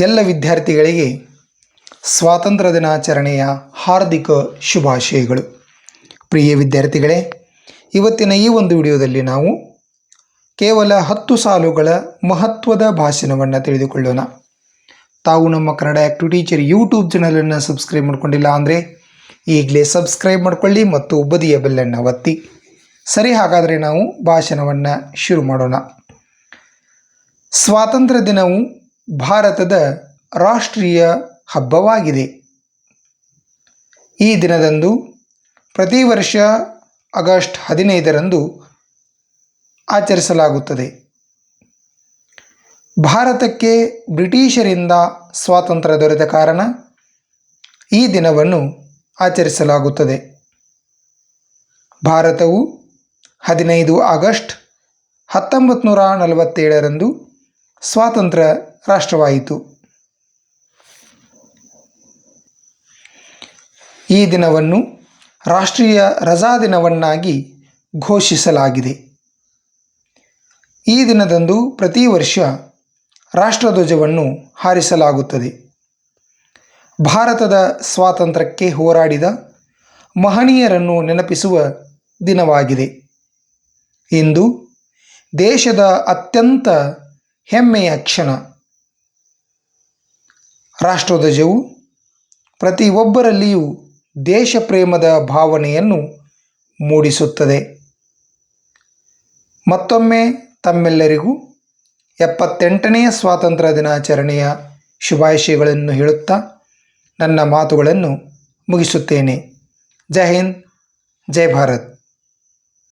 ಎಲ್ಲ ವಿದ್ಯಾರ್ಥಿಗಳಿಗೆ ಸ್ವಾತಂತ್ರ್ಯ ದಿನಾಚರಣೆಯ ಹಾರ್ದಿಕ ಶುಭಾಶಯಗಳು. ಪ್ರಿಯ ವಿದ್ಯಾರ್ಥಿಗಳೇ, ಇವತ್ತಿನ ಈ ಒಂದು ವಿಡಿಯೋದಲ್ಲಿ ನಾವು ಕೇವಲ ಹತ್ತು ಸಾಲುಗಳ ಮಹತ್ವದ ಭಾಷಣವನ್ನು ತಿಳಿದುಕೊಳ್ಳೋಣ. ತಾವು ನಮ್ಮ ಕನ್ನಡ ಆ್ಯಕ್ಟಿವ್ ಟೀಚರ್ ಯೂಟ್ಯೂಬ್ ಚಾನಲನ್ನು ಸಬ್ಸ್ಕ್ರೈಬ್ ಮಾಡ್ಕೊಂಡಿಲ್ಲ ಅಂದರೆ ಈಗಲೇ ಸಬ್ಸ್ಕ್ರೈಬ್ ಮಾಡಿಕೊಳ್ಳಿ ಮತ್ತು ಬದಿಯ ಬೆಲ್ಲನ್ನು ಒತ್ತಿ. ಸರಿ, ಹಾಗಾದರೆ ನಾವು ಭಾಷಣವನ್ನು ಶುರು ಮಾಡೋಣ. ಸ್ವಾತಂತ್ರ್ಯ ದಿನವು ಭಾರತದ ರಾಷ್ಟ್ರೀಯ ಹಬ್ಬವಾಗಿದೆ. ಈ ದಿನದಂದು ಪ್ರತಿ ವರ್ಷ ಆಗಸ್ಟ್ ಹದಿನೈದರಂದು ಆಚರಿಸಲಾಗುತ್ತದೆ. ಭಾರತಕ್ಕೆ ಬ್ರಿಟಿಷರಿಂದ ಸ್ವಾತಂತ್ರ್ಯ ದೊರೆತ ಕಾರಣ ಈ ದಿನವನ್ನು ಆಚರಿಸಲಾಗುತ್ತದೆ. ಭಾರತವು ಹದಿನೈದು ಆಗಸ್ಟ್ ಹತ್ತೊಂಬತ್ತು ನೂರ ನಲವತ್ತೇಳರಂದು ಸ್ವಾತಂತ್ರ್ಯ ರಾಷ್ಟ್ರವಾಯಿತು. ಈ ದಿನವನ್ನು ರಾಷ್ಟ್ರೀಯ ರಜಾದಿನವನ್ನಾಗಿ ಘೋಷಿಸಲಾಗಿದೆ. ಈ ದಿನದಂದು ಪ್ರತಿ ವರ್ಷ ರಾಷ್ಟ್ರಧ್ವಜವನ್ನು ಹಾರಿಸಲಾಗುತ್ತದೆ. ಭಾರತದ ಸ್ವಾತಂತ್ರ್ಯಕ್ಕೆ ಹೋರಾಡಿದ ಮಹನೀಯರನ್ನು ನೆನಪಿಸುವ ದಿನವಾಗಿದೆ. ಇಂದು ದೇಶದ ಅತ್ಯಂತ ಹೆಮ್ಮೆಯ ಕ್ಷಣ. ರಾಷ್ಟ್ರಧ್ವಜವು ಪ್ರತಿಯೊಬ್ಬರಲ್ಲಿಯೂ ದೇಶ ಪ್ರೇಮದ ಭಾವನೆಯನ್ನು ಮೂಡಿಸುತ್ತದೆ. ಮತ್ತೊಮ್ಮೆ ತಮ್ಮೆಲ್ಲರಿಗೂ ಎಪ್ಪತ್ತೆಂಟನೆಯ ಸ್ವಾತಂತ್ರ್ಯ ದಿನಾಚರಣೆಯ ಶುಭಾಶಯಗಳನ್ನು ಹೇಳುತ್ತಾ ನನ್ನ ಮಾತುಗಳನ್ನು ಮುಗಿಸುತ್ತೇನೆ. ಜೈ ಹಿಂದ್, ಜೈ ಭಾರತ್.